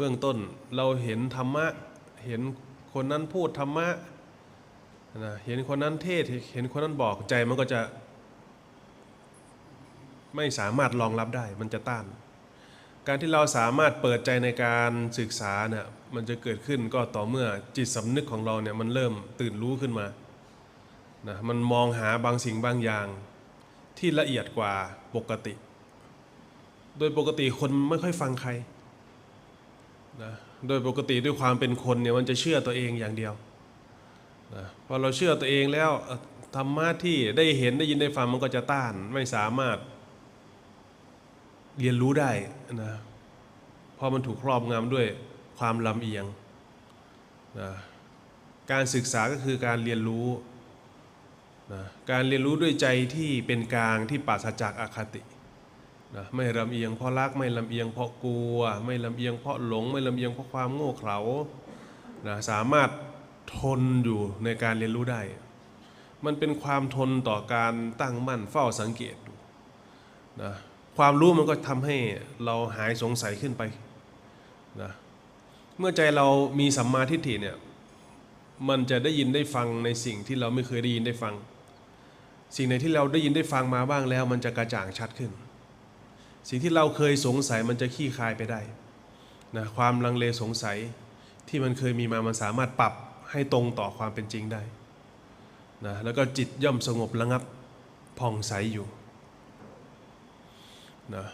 เบื้องต้นเราเห็นธรรมะ เห็นคนนั้นพูดธรรมะนะเห็นคนนั้นเทศเห็นคนนั้นบอกใจมันก็จะ ไม่สามารถรองรับได้มันจะต้าน การที่เราสามารถเปิดใจในการศึกษาเนี่ยมันจะเกิดขึ้นก็ต่อเมื่อจิตสำนึกของเราเนี่ยมันเริ่มตื่นรู้ขึ้นมานะมันมองหาบางสิ่งบางอย่าง ที่ละเอียดกว่าปกติ โดยปกติคนไม่ค่อยฟังใคร นะโดยปกติด้วยความเป็นคนเนี่ยมันจะเชื่อตัวเองอย่างเดียวนะพอเราเชื่อตัวเองแล้วธรรมะที่ได้เห็นได้ยินได้ฟังมันก็จะต้านไม่สามารถเรียนรู้ได้นะเพราะมันถูกครอบงำด้วยความลำเอียงนะการศึกษาก็คือการเรียนรู้นะการเรียนรู้ด้วยใจที่เป็นกลางที่ปราศจากอาคติ นะไม่ลำเอียงเพราะรักไม่ลำเอียงเพราะกลัว ไม่ลำเอียงเพราะหลง ไม่ลำเอียงเพราะความโง่เขลานะสามารถทนอยู่ในการเรียนรู้ได้ มันเป็นความทนต่อการตั้งมั่นเฝ้าสังเกตนะความรู้มันก็ทำให้เราหายสงสัยขึ้นไปนะเมื่อใจเรามีสัมมาทิฏฐิเนี่ยมันจะได้ยินได้ฟังในสิ่งที่เราไม่เคยได้ยินได้ฟัง สิ่งไหนที่เราได้ยินได้ฟังมาบ้างแล้ว มันจะกระจ่างชัดขึ้น สิ่งที่เราเคยสงสัยมันจะขี้คายไปได้นะความลังเลสงสัยที่มันเคยมีมามันสามารถปรับให้ตรงต่อความเป็นจริงได้นะแล้วก็จิตย่อมสงบระงับผ่องใสอยู่นะ